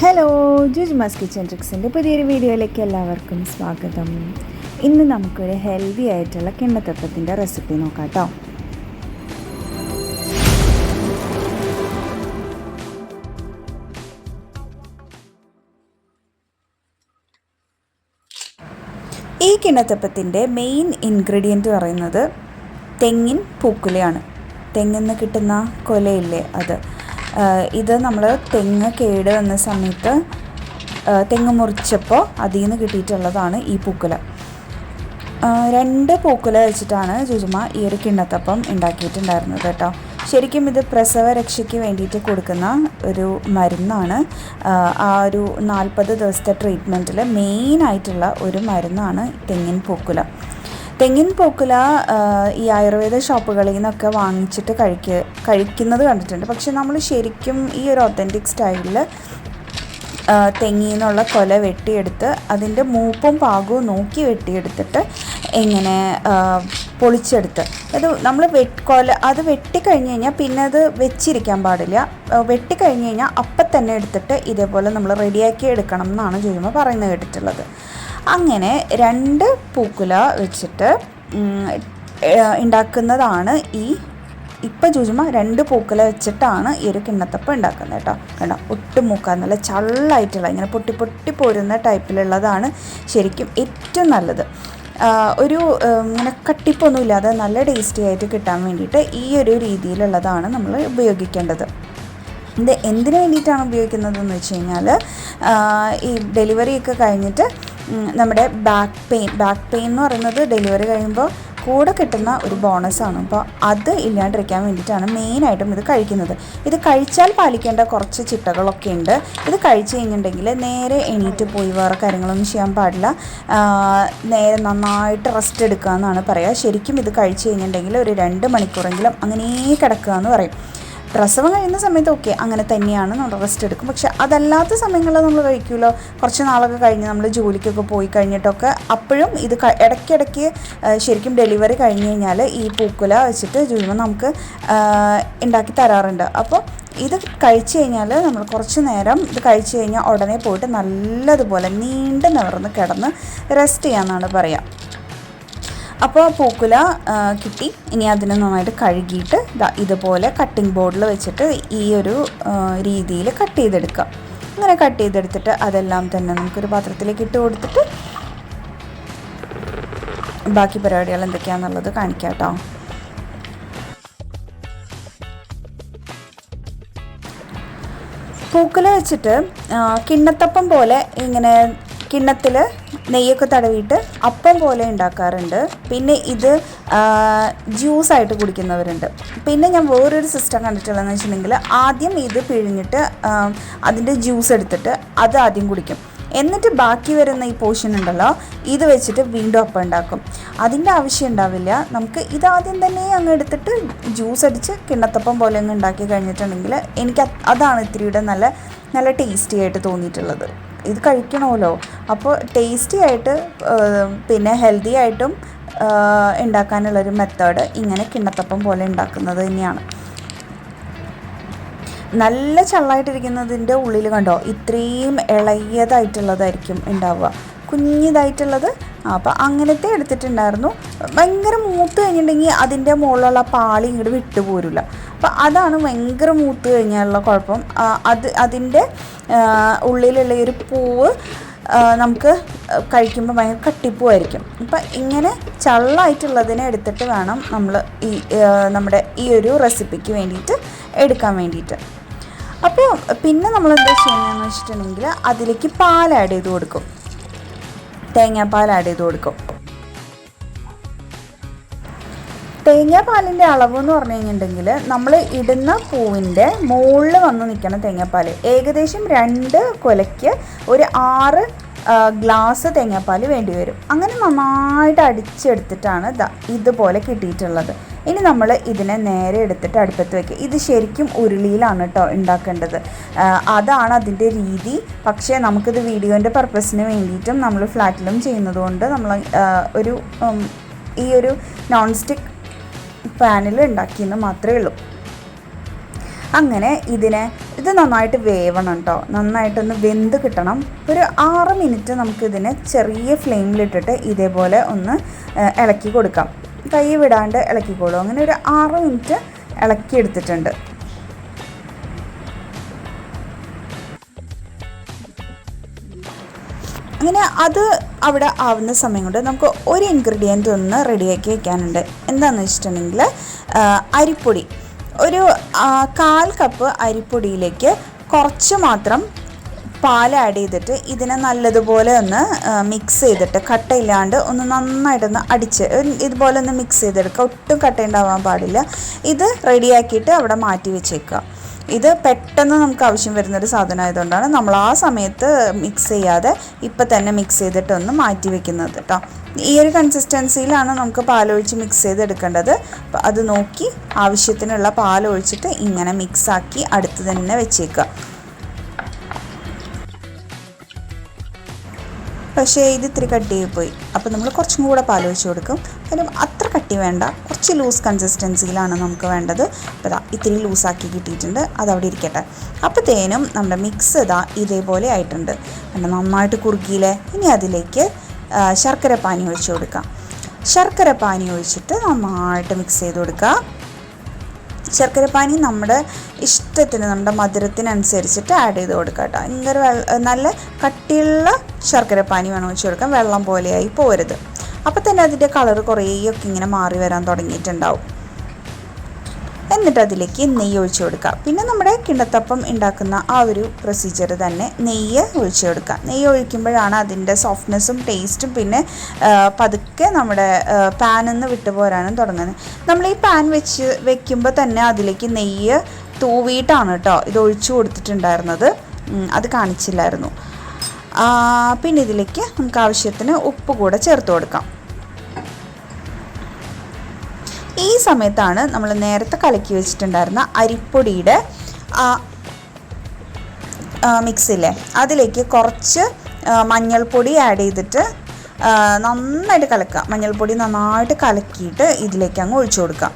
Hello ജുജ്മാസ് kitchen ട്രിക്സിന്റെ പുതിയൊരു വീഡിയോയിലേക്ക് എല്ലാവർക്കും സ്വാഗതം. ഇന്ന് നമുക്കൊരു ഹെൽത്തി ആയിട്ടുള്ള കിണ്ണത്തപ്പത്തിന്റെ റെസിപ്പി നോക്കാം കേട്ടോ ഈ കിണ്ണത്തപ്പത്തിന്റെ മെയിൻ ഇൻഗ്രീഡിയന്റ് പറയുന്നത് തെങ്ങിൻ പൂക്കുലയാണ്. തെങ്ങിൽ നിന്ന് കിട്ടുന്ന കൊലയില്ലേ അത്? ഇത് നമ്മൾ തെങ്ങ് കേട് വന്ന സമയത്ത് തെങ്ങ് മുറിച്ചപ്പോൾ അതിൽ നിന്ന് കിട്ടിയിട്ടുള്ളതാണ് ഈ പൂക്കുല. രണ്ട് പൂക്കുല വെച്ചിട്ടാണ് ജുജുമ ഈ ഒരു കിണ്ണത്തപ്പം ഉണ്ടാക്കിയിട്ടുണ്ടായിരുന്നത് കേട്ടോ. ശരിക്കും ഇത് പ്രസവ രക്ഷയ്ക്ക് വേണ്ടിയിട്ട് കൊടുക്കുന്ന ഒരു മരുന്നാണ്. ആ ഒരു നാൽപ്പത് ദിവസത്തെ ട്രീറ്റ്മെന്റിൽ മെയിനായിട്ടുള്ള ഒരു മരുന്നാണ് തെങ്ങിൻ പൂക്കുല. തെങ്ങിൻ പൂക്കുല ഈ ആയുർവേദ ഷോപ്പുകളിൽ നിന്നൊക്കെ വാങ്ങിച്ചിട്ട് കഴിക്ക കഴിക്കുന്നത് കണ്ടിട്ടുണ്ട്. പക്ഷെ നമ്മൾ ശരിക്കും ഈ ഒരു ഒത്തന്റിക് സ്റ്റൈലിൽ തെങ്ങിൽ നിന്നുള്ള കൊല വെട്ടിയെടുത്ത് അതിന്റെ മൂപ്പും പാകവും നോക്കി വെട്ടിയെടുത്തിട്ട് എങ്ങനെ പൊളിച്ചെടുത്ത്. അത് നമ്മൾ വെട്ട് കൊല അത് വെട്ടിക്കഴിഞ്ഞ് കഴിഞ്ഞാൽ പിന്നെ അത് വെച്ചിരിക്കാൻ പാടില്ല. വെട്ടിക്കഴിഞ്ഞ് കഴിഞ്ഞാൽ അപ്പം തന്നെ എടുത്തിട്ട് ഇതേപോലെ നമ്മൾ റെഡിയാക്കി എടുക്കണം എന്നാണ് ചെയ്യുമ്പോൾ പറയുന്നത് കേട്ടിട്ടുള്ളത്. അങ്ങനെ രണ്ട് പൂക്കുല വെച്ചിട്ട് ഉണ്ടാക്കുന്നതാണ് ഈ ഇപ്പം ചൂചുമ രണ്ട് പൂക്കല വെച്ചിട്ടാണ് ഈ ഒരു കിണ്ണത്തപ്പം ഉണ്ടാക്കുന്നത് കേട്ടോ. കണ്ടോ? ഒട്ടും മൂക്കാൻ നല്ല ചള്ളായിട്ടുള്ള ഇങ്ങനെ പൊട്ടി പൊട്ടി പോരുന്ന ടൈപ്പിലുള്ളതാണ് ശരിക്കും ഏറ്റവും നല്ലത്. ഒരു ഇങ്ങനെ കട്ടിപ്പൊന്നും ഇല്ലാതെ നല്ല ടേസ്റ്റി ആയിട്ട് കിട്ടാൻ വേണ്ടിയിട്ട് ഈ ഒരു രീതിയിലുള്ളതാണ് നമ്മൾ ഉപയോഗിക്കേണ്ടത്. ഇത് എന്തിനു വേണ്ടിയിട്ടാണ് ഉപയോഗിക്കുന്നതെന്ന് വെച്ച് കഴിഞ്ഞാൽ ഈ ഡെലിവറി ഒക്കെ കഴിഞ്ഞിട്ട് നമ്മുടെ ബാക്ക് പെയിൻ ബാക്ക് പെയിൻ എന്ന് പറയുന്നത് ഡെലിവറി കഴിയുമ്പോൾ കൂടെ കിട്ടുന്ന ഒരു ബോണസാണ് അപ്പോൾ അത് ഇല്ലാണ്ടിരിക്കാൻ വേണ്ടിയിട്ടാണ് മെയിനായിട്ടും ഇത് കഴിക്കുന്നത്. ഇത് കഴിച്ചാൽ പാലിക്കേണ്ട കുറച്ച് ചിട്ടകളൊക്കെ ഉണ്ട്. ഇത് കഴിച്ച് കഴിഞ്ഞിട്ടുണ്ടെങ്കിൽ നേരെ എണീറ്റ് പോയി വേറെ കാര്യങ്ങളൊന്നും ചെയ്യാൻ പാടില്ല. നേരെ നന്നായിട്ട് റെസ്റ്റ് എടുക്കുക എന്നാണ് പറയുക. ശരിക്കും ഇത് കഴിച്ച് കഴിഞ്ഞിട്ടുണ്ടെങ്കിൽ ഒരു രണ്ട് മണിക്കൂറെങ്കിലും അങ്ങനെ കിടക്കുക എന്ന് പറയും. പ്രസവം കഴിയുന്ന സമയത്ത് ഓക്കെ അങ്ങനെ തന്നെയാണ് നമ്മൾ റെസ്റ്റ് എടുക്കും. പക്ഷെ അതല്ലാത്ത സമയങ്ങളിൽ നമ്മൾ കഴിക്കുമല്ലോ കുറച്ച് നാളൊക്കെ കഴിഞ്ഞ് നമ്മൾ ജോലിക്കൊക്കെ പോയി കഴിഞ്ഞിട്ടൊക്കെ അപ്പോഴും ഇത് ഇടയ്ക്കിടയ്ക്ക് ശരിക്കും ഡെലിവറി കഴിഞ്ഞ് കഴിഞ്ഞാൽ ഈ പൂക്കുല വെച്ചിട്ട് ജൂലിമ നമുക്ക് ഉണ്ടാക്കി തരാറുണ്ട്. അപ്പോൾ ഇത് കഴിച്ചു കഴിഞ്ഞാൽ നമ്മൾ കുറച്ച് നേരം ഇത് കഴിച്ചു കഴിഞ്ഞാൽ ഉടനെ പോയിട്ട് നല്ലതുപോലെ നീണ്ടു നിവർന്ന് കിടന്ന് റെസ്റ്റ് ചെയ്യാമെന്നാണ് പറയുക അപ്പോൾ പൂക്കുല കിട്ടി. ഇനി അതിനെ നന്നായിട്ട് കഴുകിയിട്ട് ഇതുപോലെ കട്ടിംഗ് ബോർഡിൽ വെച്ചിട്ട് ഈ ഒരു രീതിയിൽ കട്ട് ചെയ്തെടുക്കുക അങ്ങനെ കട്ട് ചെയ്തെടുത്തിട്ട് അതെല്ലാം തന്നെ നമുക്കൊരു പാത്രത്തിലേക്ക് ഇട്ട് കൊടുത്തിട്ട് ബാക്കി പരിപാടികൾ എന്തൊക്കെയാണെന്നുള്ളത് കാണിക്കാം കേട്ടോ പൂക്കുല വെച്ചിട്ട് കിണ്ണത്തപ്പം പോലെ ഇങ്ങനെ കിണ്ണത്തിൽ നെയ്യൊക്കെ തടവിയിട്ട് അപ്പം പോലെ ഉണ്ടാക്കാറുണ്ട്. പിന്നെ ഇത് ജ്യൂസായിട്ട് കുടിക്കുന്നവരുണ്ട്. പിന്നെ ഞാൻ വേറൊരു സിസ്റ്റം കണ്ടിട്ടുള്ളതെന്ന് വെച്ചിട്ടുണ്ടെങ്കിൽ ആദ്യം ഇത് പിഴിഞ്ഞിട്ട് അതിന്റെ ജ്യൂസ് എടുത്തിട്ട് അത് ആദ്യം കുടിക്കും. എന്നിട്ട് ബാക്കി വരുന്ന ഈ പോർഷൻ ഉണ്ടല്ലോ ഇത് വെച്ചിട്ട് വീണ്ടും അപ്പം ഉണ്ടാക്കും. അതിന്റെ ആവശ്യം ഉണ്ടാവില്ല. നമുക്ക് ഇതാദ്യം തന്നെ അങ്ങ് എടുത്തിട്ട് ജ്യൂസ് അടിച്ച് കിണ്ണത്തപ്പം പോലെ അങ്ങ് ഉണ്ടാക്കി കഴിഞ്ഞിട്ടുണ്ടെങ്കിൽ എനിക്ക് അതാണ് ഇത്തിരിയുടെ നല്ല നല്ല ടേസ്റ്റി ആയിട്ട് തോന്നിയിട്ടുള്ളത്. ഇത് കഴിക്കണമല്ലോ. അപ്പോൾ ടേസ്റ്റി ആയിട്ട് പിന്നെ ഹെൽത്തി ആയിട്ടും ഉണ്ടാക്കാനുള്ളൊരു മെത്തേഡ് ഇങ്ങനെ കിണ്ണത്തപ്പം പോലെ ഉണ്ടാക്കുന്നത് തന്നെയാണ്. നല്ല ചള്ളായിട്ടിരിക്കുന്നതിന്റെ ഉള്ളിൽ കണ്ടോ? ഇത്രയും ഇളയതായിട്ടുള്ളതായിരിക്കും ഉണ്ടാവുക കുഞ്ഞിതായിട്ടുള്ളത്. അപ്പോൾ അങ്ങനത്തെ എടുത്തിട്ടുണ്ടായിരുന്നു. ഭയങ്കര മൂത്ത് കഴിഞ്ഞിട്ടുണ്ടെങ്കിൽ അതിന്റെ മുകളിലുള്ള പാളി ഇങ്ങോട്ട് വിട്ടുപോരില്ല അപ്പോൾ അതാണ് ഭയങ്കര മൂത്ത് കഴിഞ്ഞാലുള്ള കുഴപ്പം. അത് അതിന്റെ ഉള്ളിലുള്ള ഒരു പൂവ് നമുക്ക് കഴിക്കുമ്പോൾ ഭയങ്കര കട്ടിപ്പൂവായിരിക്കും. അപ്പം ഇങ്ങനെ ചള്ളായിട്ടുള്ളതിനെ എടുത്തിട്ട് വേണം നമ്മൾ ഈ നമ്മുടെ ഈ ഒരു റെസിപ്പിക്ക് വേണ്ടിയിട്ട് എടുക്കാൻ വേണ്ടിയിട്ട്. അപ്പോൾ പിന്നെ നമ്മൾ എന്താ ചെയ്യുന്നതെന്ന് വെച്ചിട്ടുണ്ടെങ്കിൽ അതിലേക്ക് പാൽ ആഡ് ചെയ്ത് കൊടുക്കും. തേങ്ങാപ്പാൽ ആഡ് ചെയ്ത് കൊടുക്കും. തേങ്ങാപ്പാലിന്റെ അളവ് എന്ന് പറഞ്ഞു കഴിഞ്ഞിട്ടുണ്ടെങ്കിൽ നമ്മൾ ഇടുന്ന പൂവിന്റെ മുകളിൽ വന്ന് നിൽക്കണം തേങ്ങാപ്പാൽ ഏകദേശം രണ്ട് കൊലയ്ക്ക് ഒരു ആറ് ഗ്ലാസ് തേങ്ങാപ്പാൽ വേണ്ടി വരും. അങ്ങനെ നന്നായിട്ട് അടിച്ചെടുത്തിട്ടാണ് ഇതുപോലെ കിട്ടിയിട്ടുള്ളത്. ഇനി നമ്മൾ ഇതിനെ നേരെ എടുത്തിട്ട് അടുപ്പത്ത് വയ്ക്കുക. ഇത് ശരിക്കും ഉരുളിയിലാണ് കേട്ടോ ഉണ്ടാക്കേണ്ടത്. അതാണ് അതിന്റെ രീതി. പക്ഷേ നമുക്കിത് വീഡിയോന്റെ പർപ്പസിന് വേണ്ടിയിട്ടും നമ്മൾ ഫ്ലാറ്റിലും ചെയ്യുന്നതുകൊണ്ട് നമ്മൾ ഒരു ഈ ഒരു നോൺ സ്റ്റിക്ക് പാനിൽ ഉണ്ടാക്കിയെന്ന് മാത്രമേ ഉള്ളൂ. അങ്ങനെ ഇതിനെ ഇത് നന്നായിട്ട് വേവണം കേട്ടോ നന്നായിട്ടൊന്ന് വെന്ത് കിട്ടണം. ഒരു ആറ് മിനിറ്റ് നമുക്കിതിനെ ചെറിയ ഫ്ലെയിമിലിട്ടിട്ട് ഇതേപോലെ ഒന്ന് ഇളക്കി കൊടുക്കാം. കൈ വിടാണ്ട് ഇളക്കിക്കോളൂ. അങ്ങനെ ഒരു ആറ് മിനിറ്റ് ഇളക്കി അങ്ങനെ അത് അവിടെ ആവുന്ന സമയം കൊണ്ട് നമുക്ക് ഒരു ഇൻഗ്രീഡിയന്റ് ഒന്ന് റെഡിയാക്കി വെക്കാനുണ്ട്. എന്താണെന്ന് വെച്ചിട്ടുണ്ടെങ്കിൽ അരിപ്പൊടി. ഒരു കാൽ കപ്പ് അരിപ്പൊടിയിലേക്ക് കുറച്ച് മാത്രം പാൽ ആഡ് ചെയ്തിട്ട് ഇതിനെ നല്ലതുപോലെ ഒന്ന് മിക്സ് ചെയ്തിട്ട് കട്ടയില്ലാണ്ട് ഒന്ന് നന്നായിട്ടൊന്ന് അടിച്ച് ഇതുപോലെ ഒന്ന് മിക്സ് ചെയ്തെടുക്കുക. ഒട്ടും കട്ടയുണ്ടാവാൻ പാടില്ല. ഇത് റെഡിയാക്കിയിട്ട് അവിടെ മാറ്റി വെച്ചേക്കുക. ഇത് പെട്ടെന്ന് നമുക്ക് ആവശ്യം വരുന്നൊരു സാധനം ആയതുകൊണ്ടാണ് നമ്മൾ ആ സമയത്ത് മിക്സ് ചെയ്യാതെ ഇപ്പം തന്നെ മിക്സ് ചെയ്തിട്ട് ഒന്ന് മാറ്റി വെക്കുന്നത് കേട്ടോ. ഈ ഒരു കൺസിസ്റ്റൻസിയിലാണ് നമുക്ക് പാലൊഴിച്ച് മിക്സ് ചെയ്തെടുക്കേണ്ടത്. അത് നോക്കി ആവശ്യത്തിനുള്ള പാലൊഴിച്ചിട്ട് ഇങ്ങനെ മിക്സാക്കി അടുത്ത് തന്നെ വെച്ചേക്കുക. പക്ഷേ ഇത് ഇത്തിരി കട്ടിയായി പോയി. അപ്പോൾ നമ്മൾ കുറച്ചും കൂടെ പാൽ കൊടുക്കും. അതിന് അത്ര കട്ടി വേണ്ട. കുറച്ച് ലൂസ് കൺസിസ്റ്റൻസിയിലാണ് നമുക്ക് വേണ്ടത്. അപ്പോൾ ഇതാ ഇത്തിരി ലൂസാക്കി കിട്ടിയിട്ടുണ്ട്. അതവിടെ ഇരിക്കട്ടെ. അപ്പോഴത്തേനും നമ്മുടെ മിക്സ് ഇതാ ഇതേപോലെ ആയിട്ടുണ്ട്. അപ്പം നന്നായിട്ട് കുറുക്കിയില്ലേ? ഇനി അതിലേക്ക് ശർക്കര പാനി ഒഴിച്ച് കൊടുക്കാം. ശർക്കര പാനി ഒഴിച്ചിട്ട് നന്നായിട്ട് മിക്സ് ചെയ്ത് കൊടുക്കുക ശർക്കരപ്പാനി നമ്മുടെ ഇഷ്ടത്തിന് നമ്മുടെ മധുരത്തിനനുസരിച്ചിട്ട് ആഡ് ചെയ്ത് കൊടുക്കുക കേട്ടോ. ഭയങ്കര നല്ല കട്ടിയുള്ള ശർക്കരപ്പാനി വേണം വെച്ച് കൊടുക്കാൻ. വെള്ളം പോലെയായി പോരുത്. അപ്പോൾ തന്നെ അതിന്റെ കളർ കുറേയൊക്കെ ഇങ്ങനെ മാറി വരാൻ തുടങ്ങിയിട്ടുണ്ടാവും. എന്നിട്ട് അതിലേക്ക് നെയ്യ് ഒഴിച്ചു കൊടുക്കുക. പിന്നെ നമ്മുടെ കിണ്ടത്തപ്പം ഉണ്ടാക്കുന്ന ആ ഒരു പ്രൊസീജിയർ തന്നെ നെയ്യ് ഒഴിച്ചു കൊടുക്കുക. നെയ്യ് ഒഴിക്കുമ്പോഴാണ് അതിന്റെ സോഫ്റ്റ്നെസ്സും ടേസ്റ്റും പിന്നെ പതുക്കെ നമ്മുടെ പാനിൽ നിന്ന് വിട്ടുപോരാനും തുടങ്ങുന്നത്. നമ്മൾ ഈ പാൻ വെച്ച് വെക്കുമ്പോൾ തന്നെ അതിലേക്ക് നെയ്യ് തൂവിയിട്ടാണ് കേട്ടോ ഇത് ഒഴിച്ചു കൊടുത്തിട്ടുണ്ടായിരുന്നത്. അത് കാണിച്ചില്ലായിരുന്നു. പിന്നെ ഇതിലേക്ക് നമുക്ക് ആവശ്യത്തിന് ഉപ്പ് കൂടെ ചേർത്ത് കൊടുക്കാം. ഈ സമയത്താണ് നമ്മൾ നേരത്തെ കലക്കി വെച്ചിട്ടുണ്ടായിരുന്ന അരിപ്പൊടിയുടെ മിക്സില്ലേ അതിലേക്ക് കുറച്ച് മഞ്ഞൾപ്പൊടി ആഡ് ചെയ്തിട്ട് നന്നായിട്ട് കലക്കുക. മഞ്ഞൾപ്പൊടി നന്നായിട്ട് കലക്കിയിട്ട് ഇതിലേക്ക് അങ്ങ് ഒഴിച്ചു കൊടുക്കുക.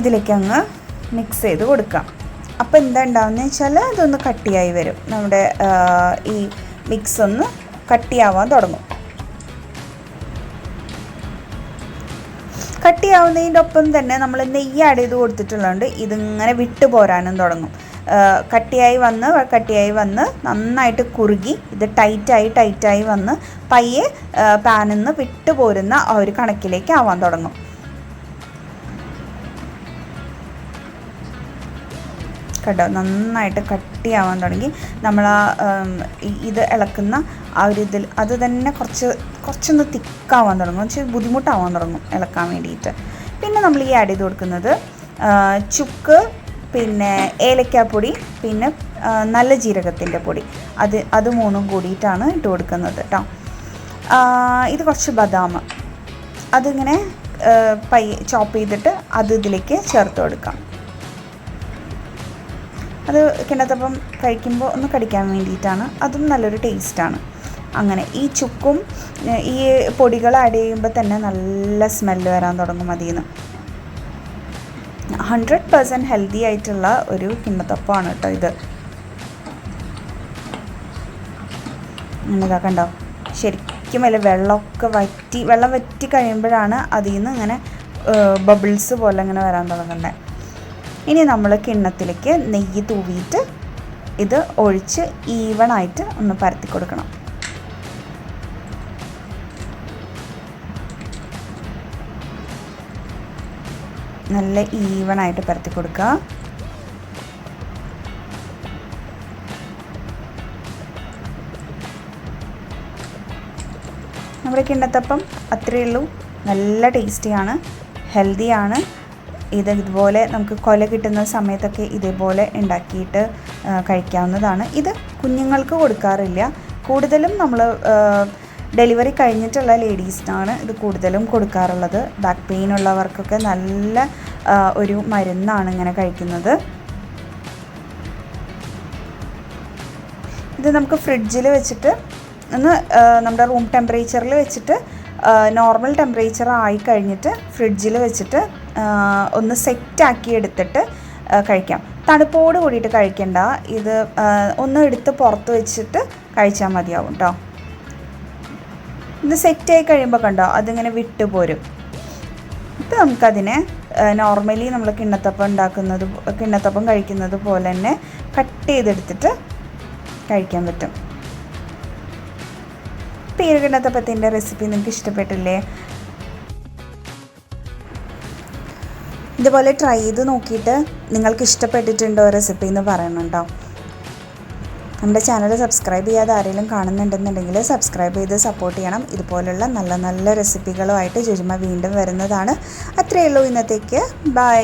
ഇതിലേക്ക് അങ്ങ് മിക്സ് ചെയ്ത് കൊടുക്കാം അപ്പോൾ എന്താ ഉണ്ടാവുന്നത് വെച്ചാൽ അതൊന്ന് കട്ടിയായി വരും. നമ്മുടെ ഈ മിക്സ് ഒന്ന് കട്ടിയാവാൻ തുടങ്ങും. കട്ടിയാവുന്നതിന്റെ ഒപ്പം തന്നെ നമ്മൾ നെയ്യ് ആഡ് ചെയ്ത് കൊടുത്തിട്ടുള്ളതുകൊണ്ട് ഇതിങ്ങനെ വിട്ടു പോരാനും തുടങ്ങും. കട്ടിയായി വന്ന് കട്ടിയായി വന്ന് നന്നായിട്ട് കുറുകി ഇത് ടൈറ്റായി ടൈറ്റായി വന്ന് പയ്യെ പാനിൽ നിന്ന് വിട്ടു പോരുന്ന ആ ഒരു കണക്കിലേക്ക് ആവാൻ തുടങ്ങും. കേട്ടോ നന്നായിട്ട് കട്ടിയാവാൻ തുടങ്ങി. നമ്മൾ ആ ഇത് ഇളക്കുന്ന ആ ഒരു ഇതിൽ അത് തന്നെ കുറച്ച് കുറച്ചൊന്ന് തിക്കാവാൻ തുടങ്ങും. കുറച്ച് ബുദ്ധിമുട്ടാവാൻ തുടങ്ങും ഇളക്കാൻ വേണ്ടിയിട്ട്. പിന്നെ നമ്മൾ ഈ ആഡ് ചെയ്ത് കൊടുക്കുന്നത് ചുക്ക് പിന്നെ ഏലക്കാപ്പൊടി പിന്നെ നല്ല ജീരകത്തിന്റെ പൊടി. അത് അത് മൂന്നും കൂടിയിട്ടാണ് ഇട്ട് കൊടുക്കുന്നത് കേട്ടോ ഇത് കുറച്ച് ബദാം. അതിങ്ങനെ പൈ ചോപ്പ് ചെയ്തിട്ട് അത് ഇതിലേക്ക് ചേർത്ത് കൊടുക്കാം. അത് കിണത്തപ്പം കഴിക്കുമ്പോൾ ഒന്ന് കടിക്കാൻ വേണ്ടിയിട്ടാണ്. അതും നല്ലൊരു ടേസ്റ്റാണ്. അങ്ങനെ ഈ ചുക്കും ഈ പൊടികൾ ആഡ് ചെയ്യുമ്പോൾ തന്നെ നല്ല സ്മെല്ല് വരാൻ തുടങ്ങും അതിൽ നിന്ന് ഹൺഡ്രഡ് പേഴ്സന്റ് ഹെൽത്തി ആയിട്ടുള്ള ഒരു കിണ്ണത്തപ്പമാണ് കേട്ടോ ഇത്. ഇതാ കണ്ടോ? ശരിക്കും അതിൽ വെള്ളമൊക്കെ വറ്റി വെള്ളം വറ്റി കഴിയുമ്പോഴാണ് അതിൽ നിന്ന് ഇങ്ങനെ ബബിൾസ് പോലെ ഇങ്ങനെ വരാൻ തുടങ്ങുന്നത് ഇനി നമ്മൾ കിണ്ണത്തിലേക്ക് നെയ്യ് തൂവിയിട്ട് ഇത് ഒഴിച്ച് ഈവണായിട്ട് ഒന്ന് പരത്തി കൊടുക്കണം. നല്ല ഈവണായിട്ട് പരത്തി കൊടുക്കുക. നമ്മുടെ കിണ്ണത്തപ്പം അത്രയേ ഉള്ളൂ. നല്ല ടേസ്റ്റിയാണ് ഹെൽത്തിയാണ്. ഇത് ഇതുപോലെ നമുക്ക് കൊല കിട്ടുന്ന സമയത്തൊക്കെ ഇതേപോലെ ഉണ്ടാക്കിയിട്ട് കഴിക്കാവുന്നതാണ്. ഇത് കുഞ്ഞുങ്ങൾക്ക് കൊടുക്കാറില്ല. കൂടുതലും നമ്മൾ ഡെലിവറി കഴിഞ്ഞിട്ടുള്ള ലേഡീസിനാണ് ഇത് കൂടുതലും കൊടുക്കാറുള്ളത്. ബാക്ക് പെയിൻ ഉള്ളവർക്കൊക്കെ നല്ല ഒരു മരുന്നാണ് ഇങ്ങനെ കഴിക്കുന്നത്. ഇത് നമുക്ക് ഫ്രിഡ്ജിൽ വെച്ചിട്ട് ഒന്ന് നമ്മുടെ റൂം ടെമ്പറേച്ചറിൽ വെച്ചിട്ട് നോർമൽ ടെമ്പറേച്ചർ ആയി കഴിഞ്ഞിട്ട് ഫ്രിഡ്ജിൽ വെച്ചിട്ട് ഒന്ന് സെറ്റാക്കി എടുത്തിട്ട് കഴിക്കാം. തണുപ്പോട് കൂടിയിട്ട് കഴിക്കണ്ട. ഇത് ഒന്ന് എടുത്ത് പുറത്ത് വെച്ചിട്ട് കഴിച്ചാൽ മതിയാവും കേട്ടോ ഇത് സെറ്റായി കഴിയുമ്പോൾ കണ്ടോ അതിങ്ങനെ വിട്ടു പോരും. ഇപ്പം നമുക്കതിനെ നോർമലി നമ്മൾ കിണ്ണത്തപ്പം ഉണ്ടാക്കുന്നത് കിണ്ണത്തപ്പം കഴിക്കുന്നത് പോലെ തന്നെ കട്ട് ചെയ്തെടുത്തിട്ട് കഴിക്കാൻ പറ്റും. പേര് കിണ്ണത്തപ്പത്തിന്റെ റെസിപ്പി നിങ്ങൾക്ക് ഇഷ്ടപ്പെട്ടില്ലേ? ഇതുപോലെ ട്രൈ ചെയ്ത് നോക്കിയിട്ട് നിങ്ങൾക്ക് ഇഷ്ടപ്പെട്ടിട്ടുണ്ടോ റെസിപ്പി എന്ന് പറയുന്നുണ്ടോ നമ്മുടെ ചാനൽ സബ്സ്ക്രൈബ് ചെയ്യാതെ ആരെങ്കിലും കാണുന്നുണ്ടെന്നുണ്ടെങ്കിൽ സബ്സ്ക്രൈബ് ചെയ്ത് സപ്പോർട്ട് ചെയ്യണം. ഇതുപോലുള്ള നല്ല നല്ല റെസിപ്പികളുമായിട്ട് ജുജുമ വീണ്ടും വരുന്നതാണ്. അത്രയേ ഉള്ളൂ ഇന്നത്തേക്ക്. ബൈ